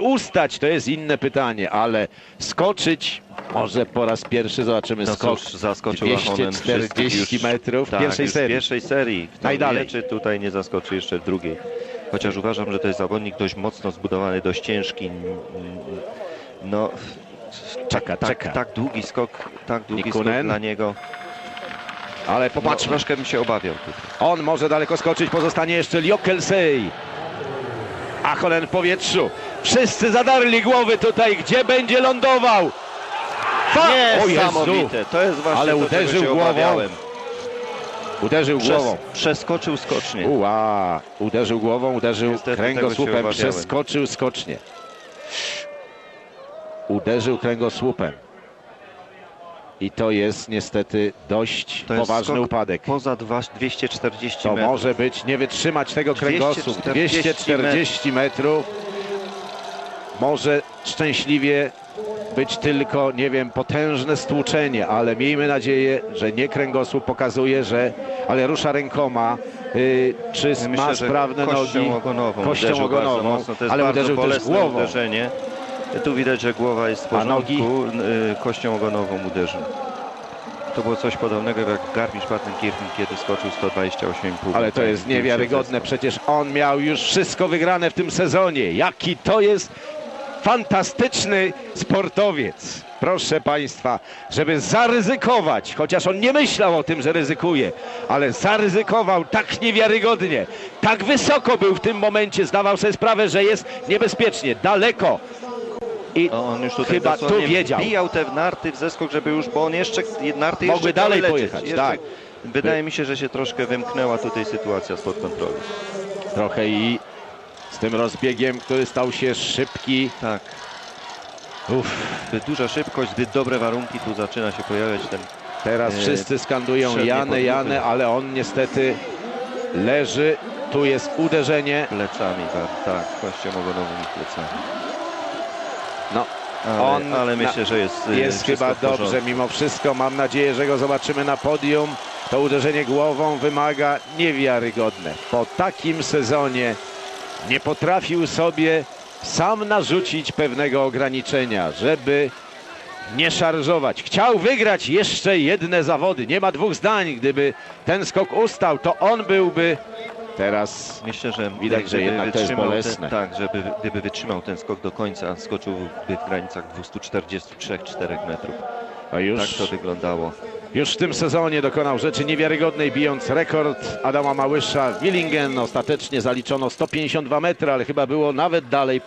Ustać to jest inne pytanie, ale skoczyć może po raz pierwszy zobaczymy No skok cóż, zaskoczył Ahonen 240 wszystkich już- metrów w tak, pierwszej serii. W pierwszej serii. Najdalej. Czy tutaj nie zaskoczy jeszcze w drugiej. Chociaż uważam, że to jest zawodnik dość mocno zbudowany, dość ciężki. No, Czeka, tak, czeka. tak długi skok, tak długi Nikunen. skok dla niego. Ale No, popatrzmy, troszkę bym się obawiał tutaj. on może daleko skoczyć, pozostanie jeszcze Liokelsej. Ahonen w powietrzu. Wszyscy zadarli głowy tutaj, gdzie będzie lądował. Fa-! Niesamowite. To jest właśnie Ale to, uderzył głową. obawiałem. Uderzył Przes, głową. przeskoczył skocznie. Uła, uderzył głową, uderzył Niestety kręgosłupem, przeskoczył skocznie. Uderzył kręgosłupem. I to jest niestety dość To poważny upadek. Poza dwa- 240 To metrów. może być, nie wytrzymać tego kręgosłup. 240 240 metrów. Może szczęśliwie być tylko, nie wiem, potężne stłuczenie, ale miejmy nadzieję, że nie kręgosłup pokazuje, że, ale rusza rękoma, y, czy ma sprawne nogi, ogonową kością ogonową. To ale bardzo uderzył też głową. uderzenie. Tu widać, że głowa jest w nogi? porządku. y, Kością ogonową uderzył. To było coś podobnego jak Garmisch-Partenkirchen, kiedy skoczył 128,5. Ale to jest niewiarygodne, przecież on miał już wszystko wygrane w tym sezonie. Jaki to jest fantastyczny sportowiec. Proszę Państwa, żeby zaryzykować, chociaż on nie myślał o tym, że ryzykuje, ale zaryzykował tak niewiarygodnie, tak wysoko był w tym momencie, zdawał sobie sprawę, że jest niebezpiecznie, daleko. I on już tutaj chyba tu wiedział. wbijał te narty w zeskok, żeby już, bo on jeszcze, narty Mogły jeszcze dalej lecieć. pojechać, Jeszcze- tak. Wydaje mi się, że się troszkę wymknęła tutaj sytuacja spod kontroli. trochę i z tym rozbiegiem, który stał się szybki. Tak. Uff. Duża szybkość, zbyt dobre warunki, tu zaczyna się pojawiać ten Teraz E, wszyscy skandują Janę. Janę, ale on niestety leży. Tu jest uderzenie. plecami, tak, tak kością ogonową i plecami. No, Ale, On ale myślę, że jest y, jest chyba dobrze mimo wszystko. Mam nadzieję, że go zobaczymy na podium. To uderzenie głową wymaga niewiarygodne. Po takim sezonie nie potrafił sobie sam narzucić pewnego ograniczenia, żeby nie szarżować. Chciał wygrać jeszcze jedne zawody. Nie ma dwóch zdań. Gdyby ten skok ustał, to on byłby teraz Myślę, że Widać, że jednak to jest bolesne. Ten, tak, żeby, gdyby wytrzymał ten skok do końca, skoczyłby w granicach 243-4 metrów. a już Tak to wyglądało. Już w tym sezonie dokonał rzeczy niewiarygodnej, bijąc rekord Adama Małysza. Willingen ostatecznie zaliczono 152 metry, ale chyba było nawet dalej.